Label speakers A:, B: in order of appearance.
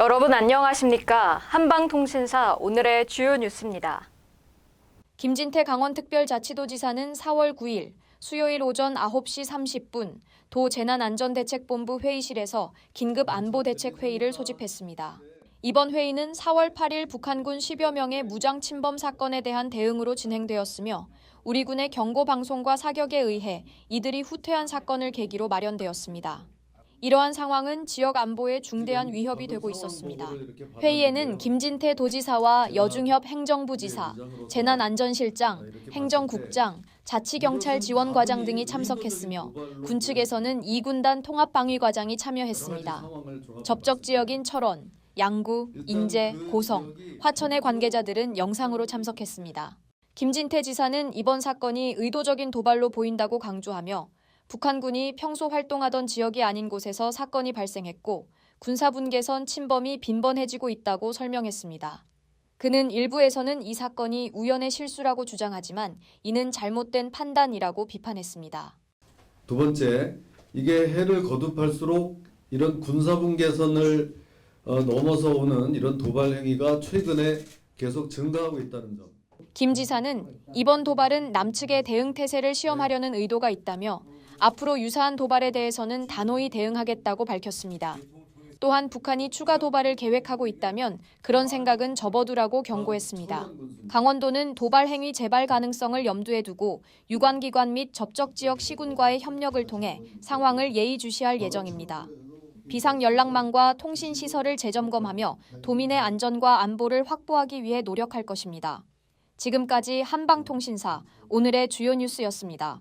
A: 여러분 안녕하십니까? 한방통신사 오늘의 주요 뉴스입니다. 김진태 강원특별자치도지사는 4월 9일 수요일 오전 9시 30분 도 재난안전대책본부 회의실에서 긴급 안보대책 회의를 소집했습니다. 이번 회의는 4월 8일 북한군 10여 명의 무장 침범 사건에 대한 대응으로 진행되었으며 우리 군의 경고 방송과 사격에 의해 이들이 후퇴한 사건을 계기로 마련되었습니다. 이러한 상황은 지역 안보에 중대한 위협이 되고 있었습니다. 회의에는 김진태 도지사와 여중협 행정부지사, 재난안전실장, 행정국장, 자치경찰 지원과장 등이 참석했으며 군 측에서는 2군단 통합방위과장이 참여했습니다. 접적 지역인 철원, 양구, 인제, 고성, 화천의 관계자들은 영상으로 참석했습니다. 김진태 지사는 이번 사건이 의도적인 도발로 보인다고 강조하며 북한군이 평소 활동하던 지역이 아닌 곳에서 사건이 발생했고 군사분계선 침범이 빈번해지고 있다고 설명했습니다. 그는 일부에서는 이 사건이 우연의 실수라고 주장하지만 이는 잘못된 판단이라고 비판했습니다.
B: 두 번째, 이게 해를 거듭할수록 이런 군사분계선을 어, 넘어서 오는 이런 도발 행위가 최근에 계속 증가하고 있다는 점.
A: 김 지사는 이번 도발은 남측의 대응 태세를 시험하려는 의도가 있다며 앞으로 유사한 도발에 대해서는 단호히 대응하겠다고 밝혔습니다. 또한 북한이 추가 도발을 계획하고 있다면 그런 생각은 접어두라고 경고했습니다. 강원도는 도발 행위 재발 가능성을 염두에 두고 유관기관 및 접적 지역 시군과의 협력을 통해 상황을 예의주시할 예정입니다. 비상 연락망과 통신 시설을 재점검하며 도민의 안전과 안보를 확보하기 위해 노력할 것입니다. 지금까지 한방통신사 오늘의 주요 뉴스였습니다.